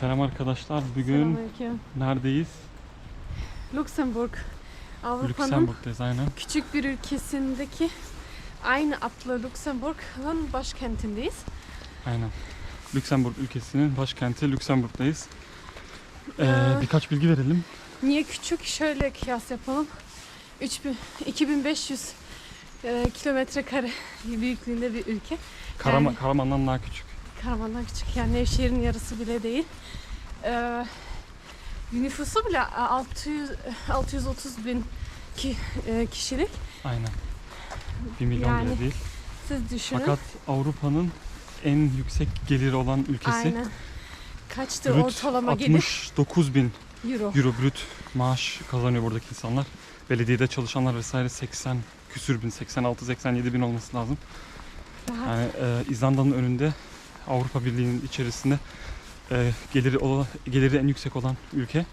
Selam arkadaşlar. Bugün Selamünaleyküm. neredeyiz? Lüksemburg. Avrupa'nın Lüksemburg'dayız aynen. küçük bir ülkesindeki aynı adlı Lüksemburg'un başkentindeyiz. Aynen. Lüksemburg ülkesinin başkenti Lüksemburg'dayız. Ee, Ee, birkaç bilgi verelim. Niye küçük? Şöyle kıyas yapalım. 3000, 2500 e, kilometre kare büyüklüğünde bir ülke. Karama, Karaman'dan daha küçük. Karaman'dan küçük. Yani Nevşehir'in yarısı bile değil. Ee, nüfusu bile 600, 630 bin ki, e, kişilik. Aynen. 1 milyon Yani bile değil. Siz düşünün. Fakat Avrupa'nın en yüksek geliri olan ülkesi. Aynen. Kaçtı Brüt ortalama gelir? 69 bin Euro. euro brüt maaş kazanıyor buradaki insanlar. Belediyede çalışanlar vesaire 80 küsür bin, 86-87 bin olması lazım. Yani e, İzlanda'nın önünde Avrupa Birliği'nin içerisinde e, geliri olan, geliri en yüksek olan ülke.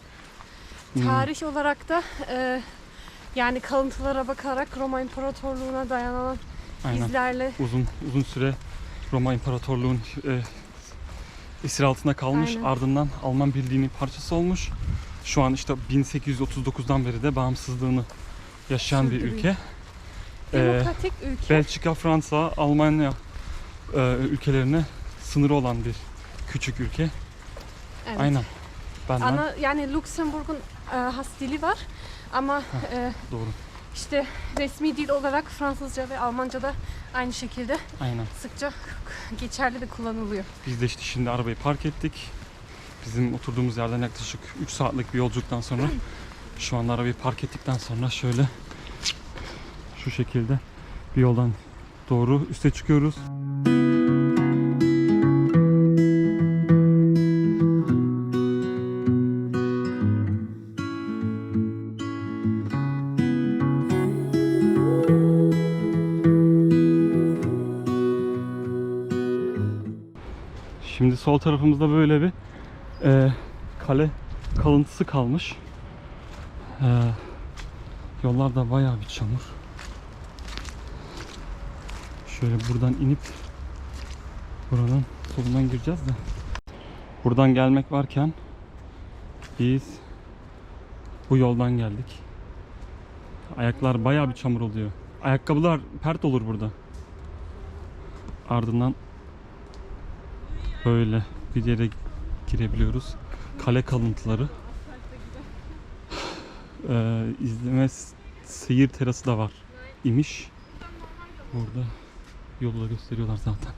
Hmm, Tarih olarak da e, yani kalıntılara bakarak Roma İmparatorluğu'na dayanan aynen. izlerle Uzun uzun süre Roma İmparatorluğu'nun e, esir altında kalmış. Aynen. Ardından Alman Birliği'nin parçası olmuş. Şu an işte 1839'dan beri de bağımsızlığını yaşayan bir Sürdürüyor. ülke. Ee, demokratik ülke. Belçika, Fransa, Almanya e, ülkelerine sınırı olan bir küçük ülke. Evet. Aynen. Benden Ana yani Lüksemburg'un e, has dili var ama e, doğru. işte resmi dil olarak Fransızca ve Almanca da aynı şekilde Aynen. sıkça geçerli de kullanılıyor. Biz de işte şimdi arabayı park ettik. Bizim oturduğumuz yerden yaklaşık 3 saatlik bir yolculuktan sonra şu anda arabayı park ettikten sonra şöyle şu şekilde bir yoldan doğru üste çıkıyoruz. Tarafımızda böyle bir e, kale kalıntısı kalmış. E, yollar bayağı bir çamur. Şöyle buradan inip buranın solundan gireceğiz de. Buradan gelmek varken biz bu yoldan geldik. Ayaklar bayağı bir çamur oluyor. Ayakkabılar pert olur burada. Ardından böyle bir yere girebiliyoruz. Kale kalıntıları. Ee, izleme seyir terası da var imiş. Burada yolu gösteriyorlar zaten.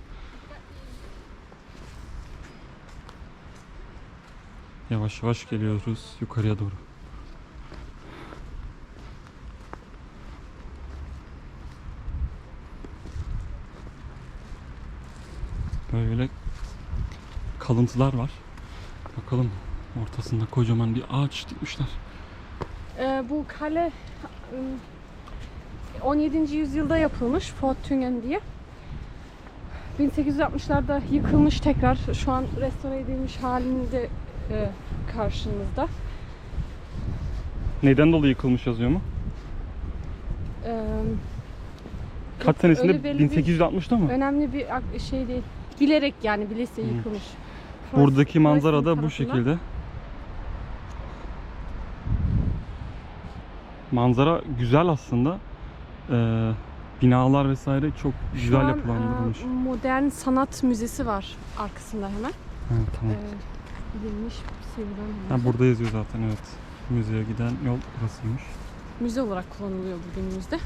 Yavaş yavaş geliyoruz yukarıya doğru. Böyle kalıntılar var. Bakalım ortasında kocaman bir ağaç dikmişler. E, bu kale e, 17. yüzyılda yapılmış Fortungen diye. 1860'larda yıkılmış tekrar şu an restore edilmiş halinde e, karşınızda. Neyden dolayı yıkılmış yazıyor mu? E, Kaç senesinde? öyle belli bir- 1860'da mı? önemli bir şey değil. Bilerek yani bilese yıkılmış. Buradaki manzara da bu şekilde. Manzara güzel aslında. Ee, binalar vesaire çok güzel an, yapılandırılmış. e, modern sanat müzesi var arkasında hemen. Ha, tamam. E, gidilmiş sevilen Ha, burada yazıyor zaten evet. Müzeye giden yol burasıymış. Müze olarak kullanılıyor bugünümüzde.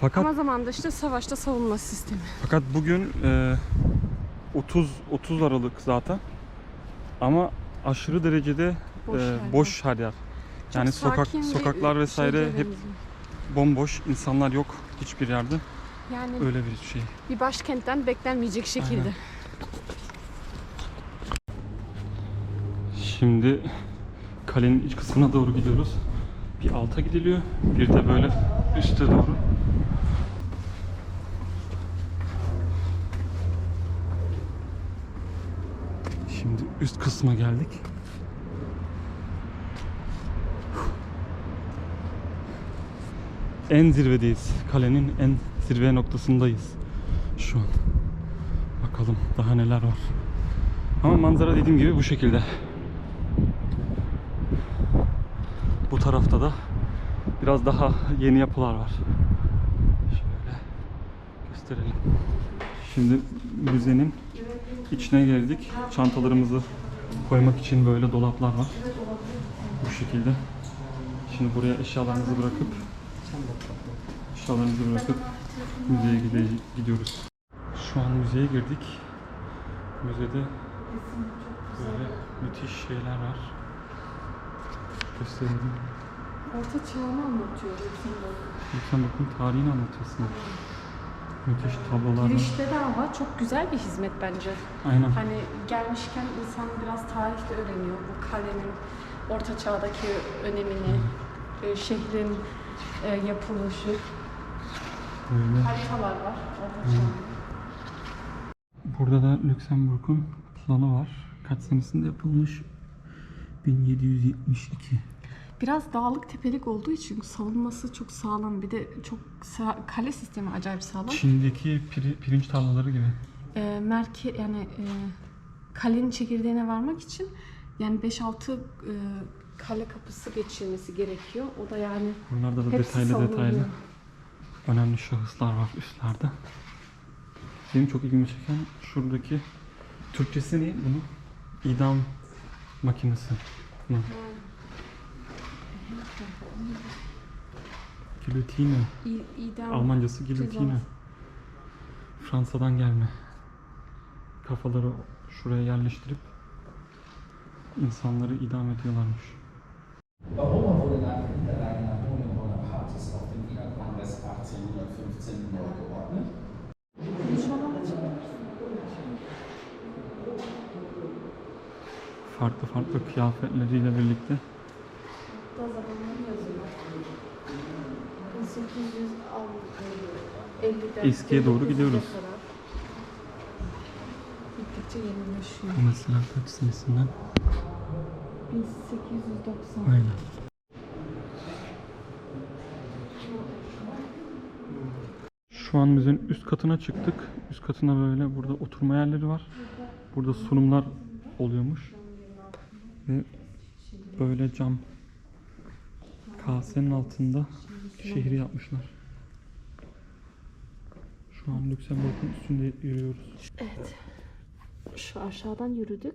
Fakat Ama zamanında işte savaşta savunma sistemi. fakat bugün e, 30 30 Aralık zaten. Ama aşırı derecede Boş e, boş her yer. Çok Yani sokak sokaklar şey vesaire hep benziyor. bomboş. insanlar yok hiçbir yerde. yani Öyle bir şey. bir başkentten beklenmeyecek şekilde. Aynen. Şimdi kalenin iç kısmına doğru gidiyoruz. Bir alta gidiliyor, bir de böyle üste doğru. Şimdi üst kısma geldik. En zirvedeyiz. Kalenin en zirve noktasındayız şu an. Bakalım daha neler var. Ama manzara dediğim gibi bu şekilde. Bu tarafta da biraz daha yeni yapılar var. Şöyle gösterelim. Şimdi müzenin içine geldik. Çantalarımızı koymak için böyle dolaplar var. Bu şekilde. Şimdi buraya eşyalarınızı bırakıp eşyalarınızı bırakıp müzeye gide- gidiyoruz. Şu an müzeye girdik. Müzede böyle müthiş şeyler var. Gösterelim. Orta çağını anlatıyor Luxemburg. Lüksemburg'un tarihini anlatıyorsun. Müthiş tablolar. Girişte de ama çok güzel bir hizmet bence. Aynen. Hani gelmişken insan biraz tarih de öğreniyor. Bu kalenin orta çağdaki önemini, e, şehrin e, yapılışı, Böyle. haritalar var. Orta çağ. Burada da Lüksemburg'un planı var. Kaç senesinde yapılmış? 1772. Biraz dağlık tepelik olduğu için savunması çok sağlam. Bir de çok sa- kale sistemi acayip sağlam. Çin'deki piri- pirinç tarlaları gibi. E, merke yani e, kalenin çekirdeğine varmak için yani 5-6 e, kale kapısı geçilmesi gerekiyor. O da yani Buralarda da detaylı detaylı savunuluyor. önemli şahıslar var üstlerde. Benim çok ilgimi çeken şuradaki Türkçesi ne? Bunu idam makinesi. Hı. Gillotine. İdam Almancası gillotine. cezası. Fransa'dan gelme. Kafaları şuraya yerleştirip insanları idam ediyorlarmış. Europa wurde nach der Niederlage Napoleon Bonapartes auf dem Wiener Kongress 1815 neu geordnet. Farklı farklı kıyafetleriyle birlikte Da zamanları yazıyor. 1850'den Eskiye doğru 1900'e gidiyoruz. kadar. Gittikçe yenileşiyor. mesela kaç senesinden 1890. Aynen. Şu an müzenin üst katına çıktık. Üst katına böyle burada oturma yerleri var. Burada sunumlar oluyormuş. Ve böyle cam kasenin altında şehri yapmışlar. Şu an Lüksemburg'un üstünde yürüyoruz. Evet. Şu aşağıdan yürüdük.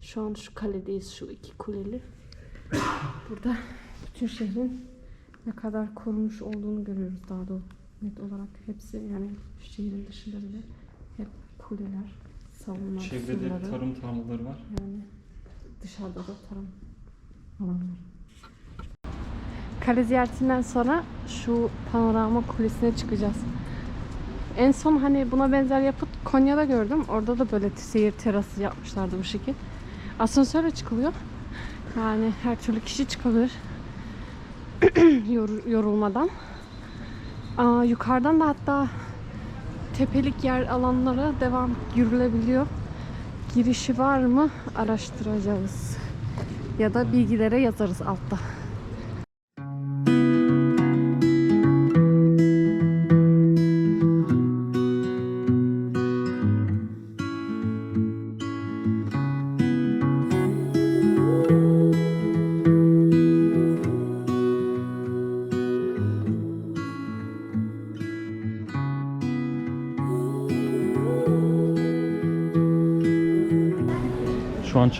Şu an şu kaledeyiz, şu iki kuleli. Burada bütün şehrin ne kadar korunmuş olduğunu görüyoruz daha da net olarak. Hepsi yani şehrin dışında bile hep kuleler, savunma Çevrede surları. tarım tarlaları var. Yani dışarıda da tarım alanları. Kale ziyaretinden sonra şu panorama kulesine çıkacağız. En son hani buna benzer yapıt Konya'da gördüm. Orada da böyle seyir terası yapmışlardı bu şekil. Asansörle çıkılıyor. Yani her türlü kişi çıkabilir. Yor- yorulmadan. Aa, yukarıdan da hatta tepelik yer alanlara devam yürülebiliyor. Girişi var mı araştıracağız. Ya da bilgilere yazarız altta.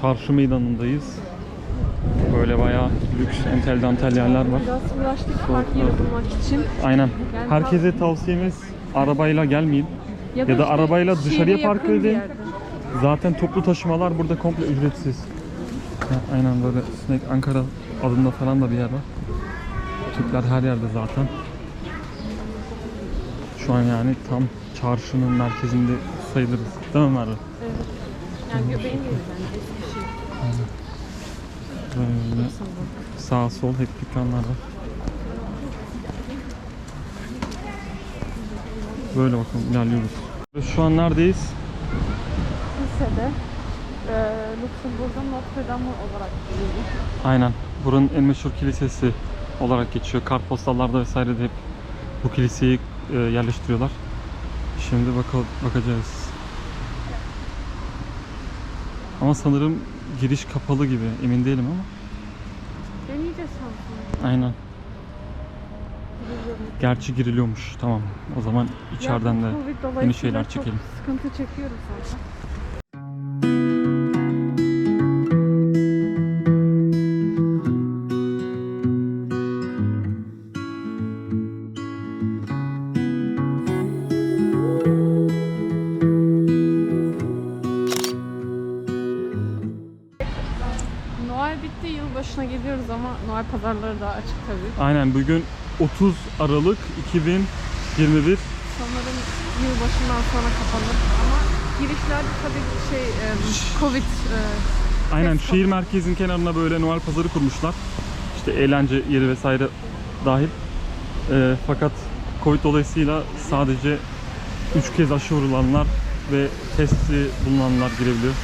Çarşı meydanındayız. Böyle bayağı lüks entel dantel yerler var. Biraz uğraştık park yeri bulmak için. Aynen. Herkese tavsiyemiz arabayla gelmeyin. Ya da işte arabayla dışarıya park edin. Zaten toplu taşımalar burada komple ücretsiz. Ya, aynen böyle Snack Ankara adında falan da bir yer var. Türkler her yerde zaten. Şu an yani tam çarşının merkezinde sayılırız. Değil mi Merve? Yani göbeğin yeri bence. Böyle sağ sol hep dükkanlar var. Böyle bakalım ilerliyoruz. Şu an neredeyiz? Lisede e, Luxemburg'da Notre Dame olarak biliniyor. Aynen. Buranın en meşhur kilisesi olarak geçiyor. Kartpostallarda vesaire de hep bu kiliseyi e, yerleştiriyorlar. Şimdi bakalım bakacağız. Ama sanırım giriş kapalı gibi. Emin değilim ama. Deneyelim. İyice Samsun. Aynen. Gerçi giriliyormuş. Tamam. O zaman içeriden de yeni şeyler çok çekelim. Sıkıntı çekiyoruz zaten. Aynen bugün 30 Aralık 2021. Sanırım yılbaşından sonra kapanır ama girişlerde tabii şey e, Covid e, Aynen şehir merkezinin kenarına böyle Noel pazarı kurmuşlar. İşte eğlence yeri vesaire dahil. Ee, fakat Covid dolayısıyla sadece 3 kez aşı vurulanlar ve testi bulunanlar girebiliyor.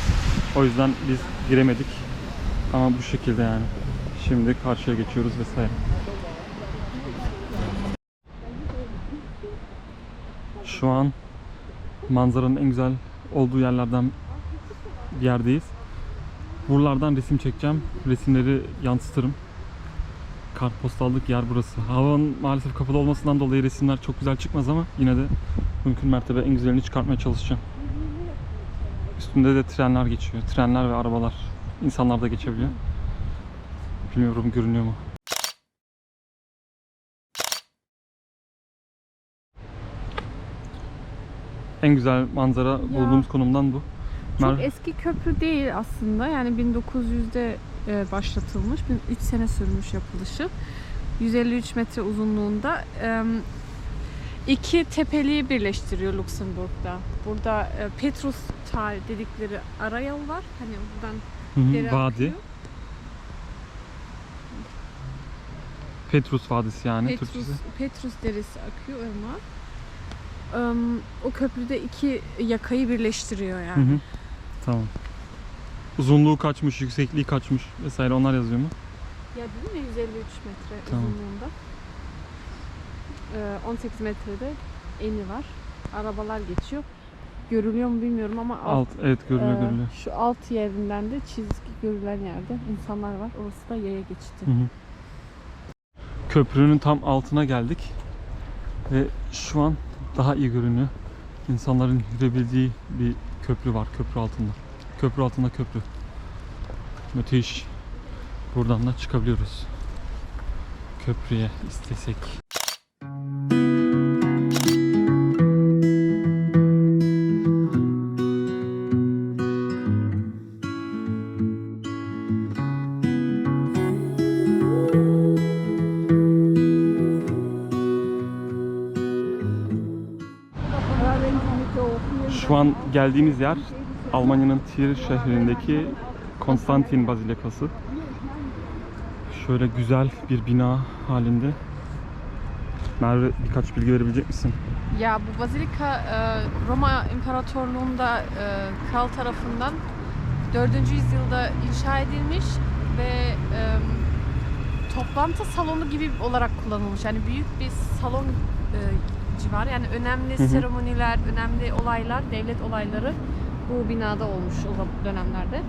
O yüzden biz giremedik. Ama bu şekilde yani. Şimdi karşıya geçiyoruz vesaire. Şu an manzaranın en güzel olduğu yerlerden bir yerdeyiz. Buralardan resim çekeceğim. Resimleri yansıtırım. Kartpostallık yer burası. Havanın maalesef kapalı olmasından dolayı resimler çok güzel çıkmaz ama yine de mümkün mertebe en güzelini çıkartmaya çalışacağım. Üstünde de trenler geçiyor. Trenler ve arabalar. İnsanlar da geçebiliyor. Bilmiyorum görünüyor mu? En güzel manzara bulduğumuz konumdan bu. Çok Mer- eski köprü değil aslında. Yani 1900'de e, başlatılmış. 3 sene sürmüş yapılışı. 153 metre uzunluğunda. İki tepeliği birleştiriyor Lüksemburg'da. Burada e, Petrus Tal dedikleri ara yol var. Hani buradan Hı hı, dere Vadi. akıyor. Petrus Vadisi yani Petrus, Türkçesi. Petrus deresi akıyor ırmağa. O köprüde iki yakayı birleştiriyor Hı yani. hı. Tamam. Uzunluğu kaçmış, yüksekliği kaçmış vesaire onlar yazıyor mu? Ya dedim ya 153 metre Tamam. uzunluğunda. Ee, 18 metrede eni var. Arabalar geçiyor. Görülüyor mu bilmiyorum ama alt, Alt evet görülüyor e, görülüyor. şu alt yerinden de çizgi görülen yerde insanlar var. Orası da yaya geçidi. Hı hı. Köprünün tam altına geldik. Ve şu an daha iyi görünüyor. İnsanların yürüyebildiği bir köprü var köprü altında. Köprü altında köprü. Müthiş. Buradan da çıkabiliyoruz. Köprüye istesek. Geldiğimiz yer Almanya'nın Trier şehrindeki Konstantin Bazilikası. Şöyle güzel bir bina halinde. Merve birkaç bilgi verebilecek misin? Ya bu bazilika e, Roma İmparatorluğu'nda e, kral tarafından 4. yüzyılda inşa edilmiş ve e, toplantı salonu gibi olarak kullanılmış. Yani büyük bir salon civarı. Yani önemli Hı hı. seremoniler, önemli olaylar, devlet olayları bu binada olmuş o dönemlerde.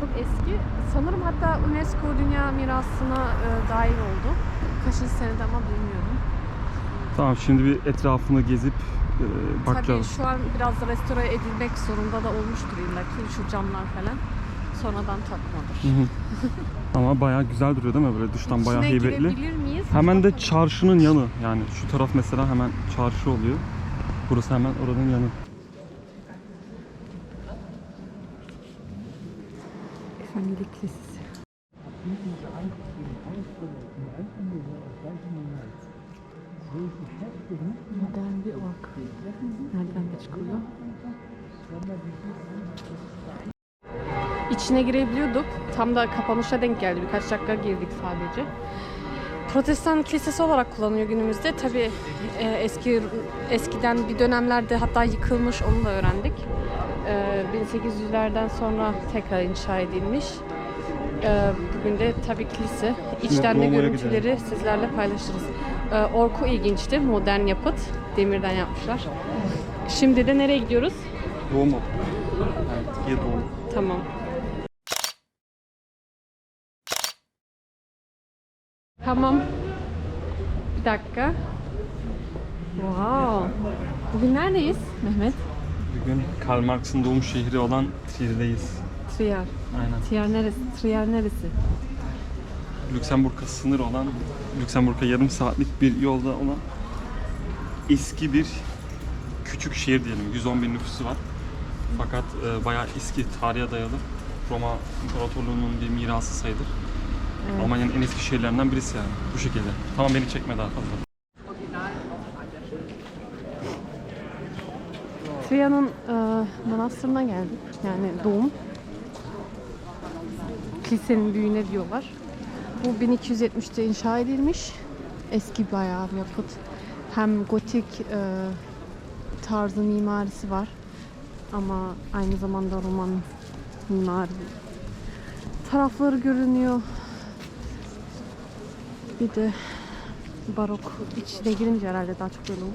Çok eski. Sanırım hatta UNESCO Dünya Mirası'na e, dahil oldu. Kaçıncı senede ama bilmiyorum. Tamam şimdi bir etrafını gezip e, Tabii bakacağız. şu an biraz da restore edilmek zorunda da olmuştur illa ki şu camlar falan. Sonradan takmadır. Hı hı. Ama bayağı güzel duruyor değil mi böyle dıştan bayağı İçine heybetli. girebilir miyiz? Hemen de çarşının yanı yani şu taraf mesela hemen çarşı oluyor. Burası hemen oranın yanı. Efendilik Lisesi. Modern bir ork. Nereden de çıkıyor? İçine girebiliyorduk. Tam da kapanışa denk geldi. Birkaç dakika girdik sadece. Protestan kilisesi olarak kullanıyor günümüzde. Tabii e, eski eskiden bir dönemlerde hatta yıkılmış onu da öğrendik. E, 1800'lerden sonra tekrar inşa edilmiş. E, bugün de tabii kilise. İçten de görüntüleri sizlerle paylaşırız. E, Orku ilginçti. Modern yapıt. Demirden yapmışlar. Şimdi de nereye gidiyoruz? Doğum Evet, doğum. Tamam. Tamam. Bir dakika. Wow. Bugün neredeyiz Mehmet? Bugün Karl Marx'ın doğum şehri olan Trier'deyiz. Trier. Aynen. Trier neresi? Trier neresi? Lüksemburg'a sınır olan, Lüksemburg'a yarım saatlik bir yolda olan eski bir küçük şehir diyelim. 110 bin nüfusu var. Fakat e, bayağı eski tarihe dayalı. Roma İmparatorluğu'nun bir mirası sayılır. Almanya'nın en eski şehirlerinden birisi yani. Bu şekilde. Tamam beni çekme daha fazla. Trier'in e, manastırına geldik. Yani doğum. Kilisenin büyüğüne diyorlar. Bu 1270'te inşa edilmiş. Eski bayağı bir yapıt. Hem gotik e, tarzı mimarisi var. Ama aynı zamanda Roman mimari tarafları görünüyor. Bir de barok içine girince herhalde daha çok böyle olur.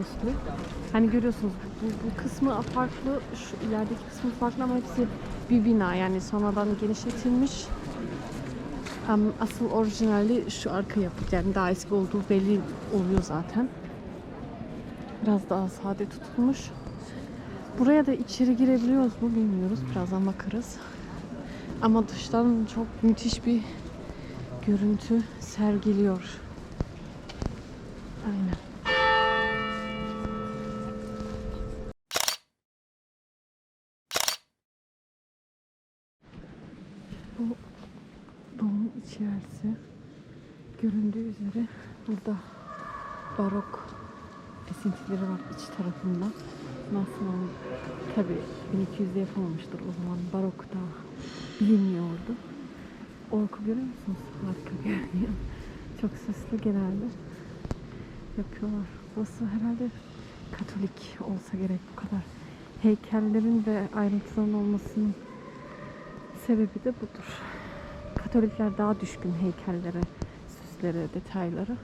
Üstü. Hani görüyorsunuz bu, bu kısmı farklı, şu ilerideki kısmı farklı ama hepsi bir bina yani sonradan genişletilmiş. Ama asıl orijinali şu arka yapıt yani daha eski olduğu belli oluyor zaten. Biraz daha sade tutulmuş. Buraya da içeri girebiliyoruz mu bilmiyoruz. Birazdan bakarız. Ama dıştan çok müthiş bir görüntü sergiliyor. Aynen. Bu doğum içerisi göründüğü üzere burada barok esintileri var iç tarafında. Nasıl tabi 1200'de yapılmamıştır o zaman barok da bilinmiyordu. Orku görüyor musunuz? Harika görünüyor. Çok süslü genelde yapıyorlar. Burası herhalde Katolik olsa gerek bu kadar. Heykellerin ve ayrıntıların olmasının sebebi de budur. Katolikler daha düşkün heykellere, süslere, detaylara.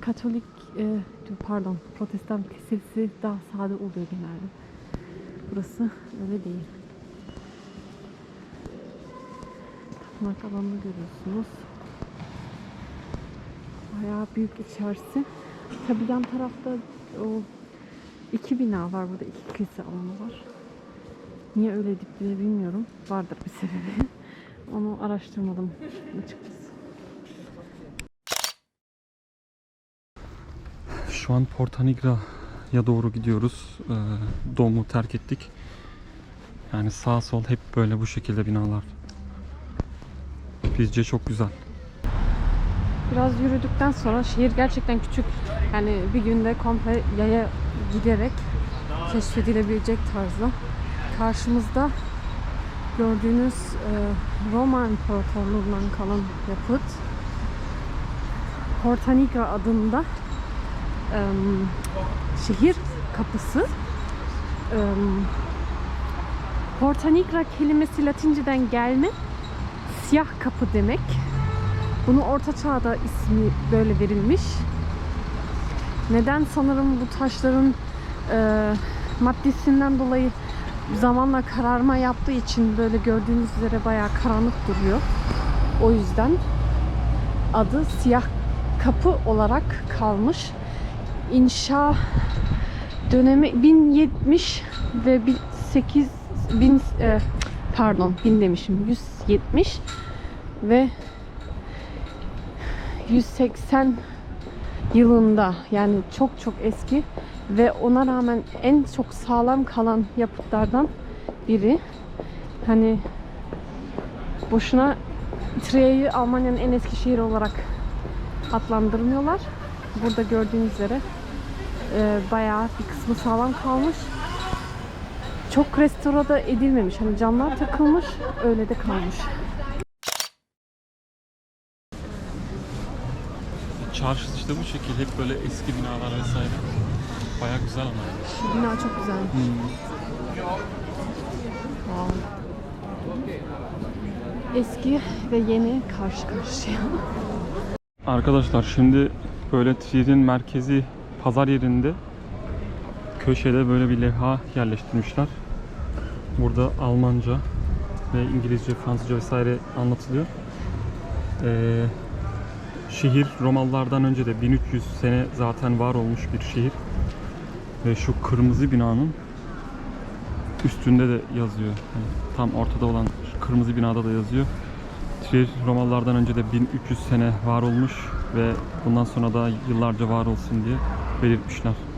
Katolik, e, pardon, Protestan kilisesi daha sade oluyor genelde. Burası öyle değil. Tapınak alanını görüyorsunuz. Bayağı büyük içerisi. Tabii yan tarafta o iki bina var burada. iki kilise alanı var. Niye öyle dipli bilmiyorum. Vardır bir sebebi. Onu araştırmadım açıkçası. Şu an Porta Nigra'ya doğru gidiyoruz. Ee, Domu terk ettik. Yani sağ sol hep böyle bu şekilde binalar. Bizce çok güzel. Biraz yürüdükten sonra şehir gerçekten küçük. Yani bir günde komple yaya giderek keşfedilebilecek tarzda. Karşımızda gördüğünüz e, Roma İmparatorluğu'ndan kalan yapıt Porta Nigra adında e, şehir kapısı. E, Porta Nigra kelimesi Latinceden gelme siyah kapı demek. Bunu Orta Çağ'da ismi böyle verilmiş. Neden sanırım bu taşların e, maddesinden dolayı zamanla kararma yaptığı için böyle gördüğünüz üzere bayağı karanlık duruyor. O yüzden adı siyah kapı olarak kalmış. İnşa dönemi 1070 ve 18 bin e, pardon 1000 demişim 170 ve 180 yılında yani çok çok eski ve ona rağmen en çok sağlam kalan yapıtlardan biri. Hani boşuna Trier'i Almanya'nın en eski şehri olarak adlandırmıyorlar. Burada gördüğünüz üzere e, bayağı bir kısmı sağlam kalmış. Çok restorada edilmemiş. Hani camlar takılmış, öyle de kalmış. Çarşı işte bu şekil hep böyle eski binalar vesaire. Baya güzel ama. Şu bina çok güzel. Wow. Eski ve yeni karşı karşıya. Arkadaşlar şimdi böyle Trier'in merkezi pazar yerinde köşede böyle bir levha yerleştirmişler. Burada Almanca ve İngilizce, Fransızca vesaire anlatılıyor. Ee, Şehir Romalılardan önce de 1300 sene zaten var olmuş bir şehir. Ve şu kırmızı binanın üstünde de yazıyor. Hani tam ortada olan kırmızı binada da yazıyor. Trier Romalılardan önce de 1300 sene var olmuş ve bundan sonra da yıllarca var olsun diye belirtmişler.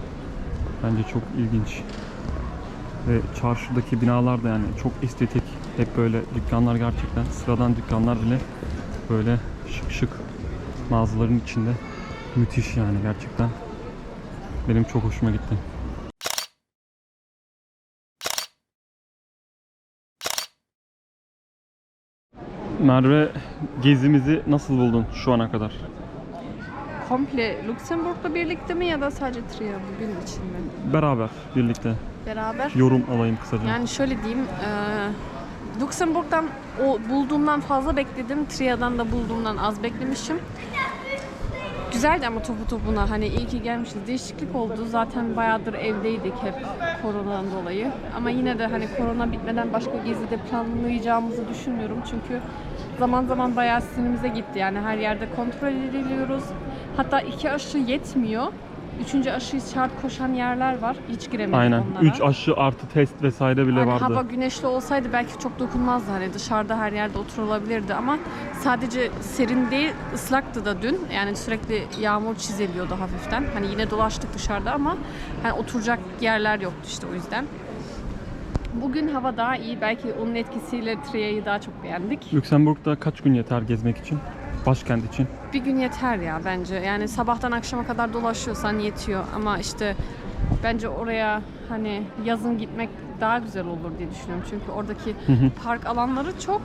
Bence çok ilginç. Ve çarşıdaki binalar da yani çok estetik. Hep böyle dükkanlar gerçekten sıradan dükkanlar bile böyle şık şık mağazaların içinde müthiş yani gerçekten. Benim çok hoşuma gitti. Merve gezimizi nasıl buldun şu ana kadar? Komple Luxemburg'la birlikte mi ya da sadece Trier bugün için mi? Beraber birlikte Beraber. yorum alayım kısaca. Yani şöyle diyeyim, eee Luxemburg'dan o bulduğumdan fazla bekledim. Trier'dan da bulduğumdan az beklemişim. Güzeldi ama topu topuna hani iyi ki gelmişiz. Değişiklik oldu. Zaten bayağıdır evdeydik hep koronadan dolayı. Ama yine de hani korona bitmeden başka gezide planlayacağımızı düşünmüyorum. Çünkü zaman zaman bayağı sinirimize gitti. Yani her yerde kontrol ediliyoruz. Hatta iki aşı yetmiyor. Üçüncü aşıyı şart koşan yerler var. Hiç giremedik Aynen. onlara. 3 aşı artı test vesaire bile Hani vardı. hava güneşli olsaydı belki çok dokunmazdı hani dışarıda her yerde oturulabilirdi ama sadece serin değil ıslaktı da dün yani sürekli yağmur çiziliyordu hafiften hani yine dolaştık dışarıda ama hani oturacak yerler yoktu işte o yüzden. Bugün hava daha iyi belki onun etkisiyle Trier'i daha çok beğendik. Lüksemburg'da kaç gün yeter gezmek için? Başkent için. Bir gün yeter ya bence yani sabahtan akşama kadar dolaşıyorsan yetiyor ama işte bence oraya hani yazın gitmek daha güzel olur diye düşünüyorum. Çünkü oradaki park alanları çok.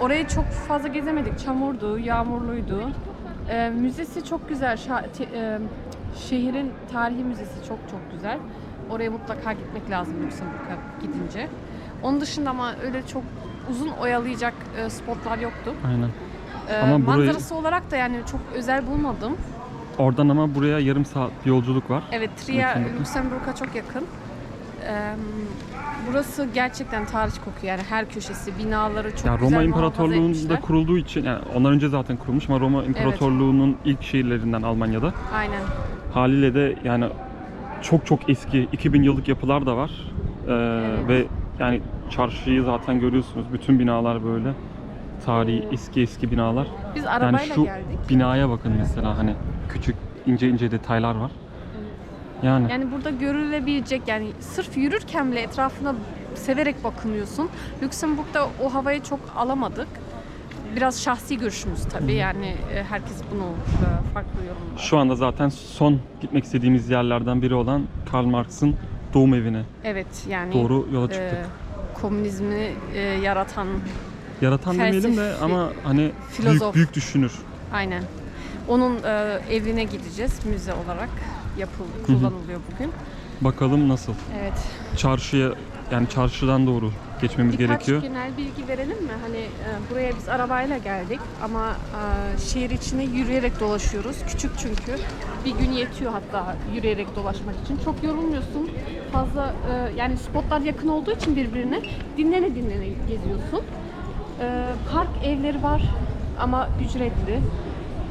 Orayı çok fazla gezemedik. Çamurdu, yağmurluydu. Ee, müzesi çok güzel. Şa- te- e, şehrin tarihi müzesi çok çok güzel. Oraya mutlaka gitmek lazım Lüksemburg'a gidince. Onun dışında ama öyle çok uzun oyalayacak e, spotlar yoktu. Aynen. Ee, Ama burayı- manzarası olarak da yani çok özel bulmadım. Oradan ama buraya yarım saat yolculuk var. Evet, Trier Lüksemburg'a. Çok yakın. Ee, burası gerçekten tarih kokuyor yani her köşesi, binaları çok Ya güzel Roma İmparatorluğu'nda kurulduğu için yani ondan önce zaten kurulmuş ama Roma İmparatorluğu'nun ilk şehirlerinden Almanya'da. Aynen. Haliyle de yani çok çok eski 2000 yıllık yapılar da var. Ee, Ve yani çarşıyı zaten görüyorsunuz. Bütün binalar böyle tarihi eski eski binalar. Biz Yani arabayla şu geldik. binaya bakın mesela hani küçük ince ince detaylar var. Yani, Yani burada görülebilecek yani sırf yürürken bile etrafına severek bakınıyorsun. Lüksemburg'da o havayı çok alamadık. Biraz şahsi görüşümüz tabii yani e, herkes bunu e, farklı yorumlar. şu anda zaten son gitmek istediğimiz yerlerden biri olan Karl Marx'ın doğum evine Evet yani doğru yola e, çıktık. komünizmi e, yaratan Yaratan demeyelim de felsefi- ama hani filozof. büyük büyük düşünür. Aynen. Onun e, evine gideceğiz müze olarak yapıl kullanılıyor bugün. Bakalım nasıl. Evet. Çarşıya yani çarşıdan doğru geçmemiz Birkaç gerekiyor. genel bilgi verelim mi? Hani e, buraya biz arabayla geldik ama e, şehir içine yürüyerek dolaşıyoruz. Küçük çünkü. Bir gün yetiyor hatta yürüyerek dolaşmak için. Çok yorulmuyorsun. Fazla e, yani spotlar yakın olduğu için birbirine dinlene dinlene geziyorsun. E, park evleri var ama ücretli.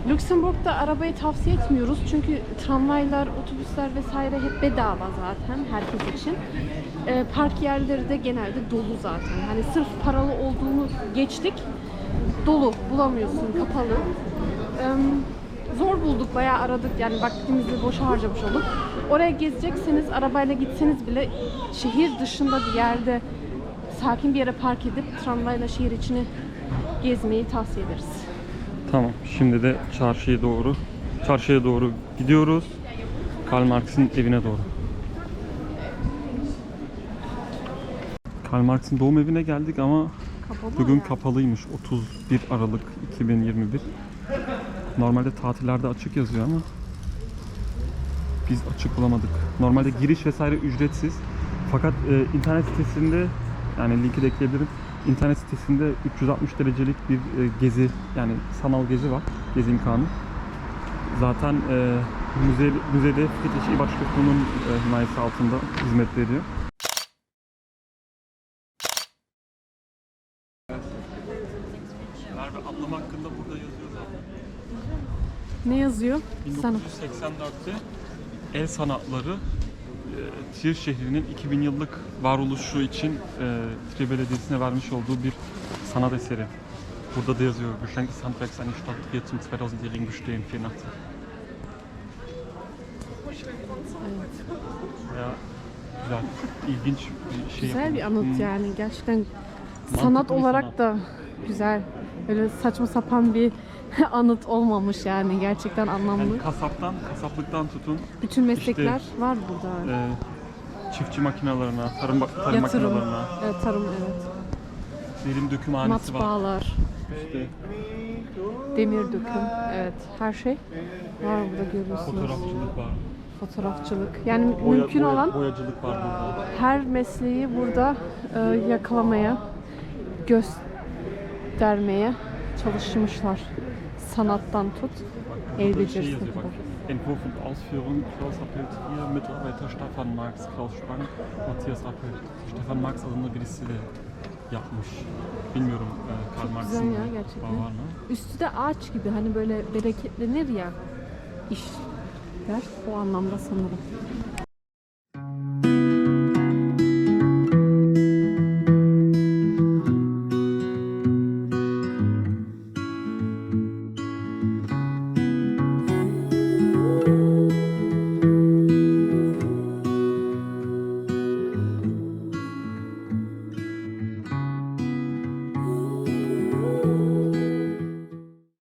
Lüksemburg'da arabayı tavsiye etmiyoruz çünkü tramvaylar, otobüsler vesaire hep bedava zaten herkes için. Ee, park yerleri de genelde dolu zaten. Hani sırf paralı olduğunu geçtik. Dolu, bulamıyorsun, kapalı. Ee, zor bulduk, bayağı aradık. Yani vaktimizi boşa harcamış olduk. Oraya gezecekseniz, arabayla gitseniz bile şehir dışında bir yerde sakin bir yere park edip tramvayla şehir içini gezmeyi tavsiye ederiz. Tamam. Şimdi de çarşıya doğru çarşıya doğru gidiyoruz. Karl Marx'ın evine doğru. Karl Marx'ın doğum evine geldik ama Kapalı bugün yani. kapalıymış. 31 Aralık 2021. Normalde tatillerde açık yazıyor ama biz açık bulamadık. Normalde giriş vesaire ücretsiz. Fakat e, internet sitesinde yani linki de ekleyebilirim. İnternet sitesinde 360 derecelik bir e, gezi yani sanal gezi var. Gezi imkanı. Zaten e, müze, müzede Fethiye İl Başkanlığı'nın e, himayesi altında hizmet veriyor. Merve ablam hakkında burada yazıyor zaten. Ne yazıyor? Sana. 1984'te el sanatları e, Tier şehrinin 2000 yıllık varoluşu için e, Tier Belediyesi'ne vermiş olduğu bir sanat eseri. Burada da yazıyor. Geschenk Handwerks eines Stadt Trier zum 2000-jährigen Bestehen 84. Evet. Ya güzel, ilginç bir şey Güzel bir yapılmış. anıt Hmm. yani. Gerçekten Mantıklı sanat bir olarak sanat. da güzel. Öyle saçma sapan bir anıt olmamış yani. Gerçekten anlamlı. Yani kasaptan, kasaplıktan tutun Bütün meslekler var burada. e, çiftçi makinalarına, tarım, tarım Yatırım, makinalarına, evet, tarım evet. derin dökümhanesi var. Matbaalar, İşte demir döküm, evet her şey var burada görüyorsunuz. fotoğrafçılık var. Fotoğrafçılık. Yani Boya- mümkün boya- olan boyacılık var burada. her mesleği burada e, yakalamaya, göstermeye çalışmışlar. Sanattan tut, el şey becerisine kadar. Entwurf und Ausführung Klaus Appeltier, Mitarbeiter Stefan Marx, Klaus Spang, Matthias Appel. Stefan Marx adında birisi de yapmış. Bilmiyorum e, Karl Marx'ın ya gerçekten. var mı? Üstü de ağaç gibi hani böyle bereketlenir ya işler o anlamda sanırım.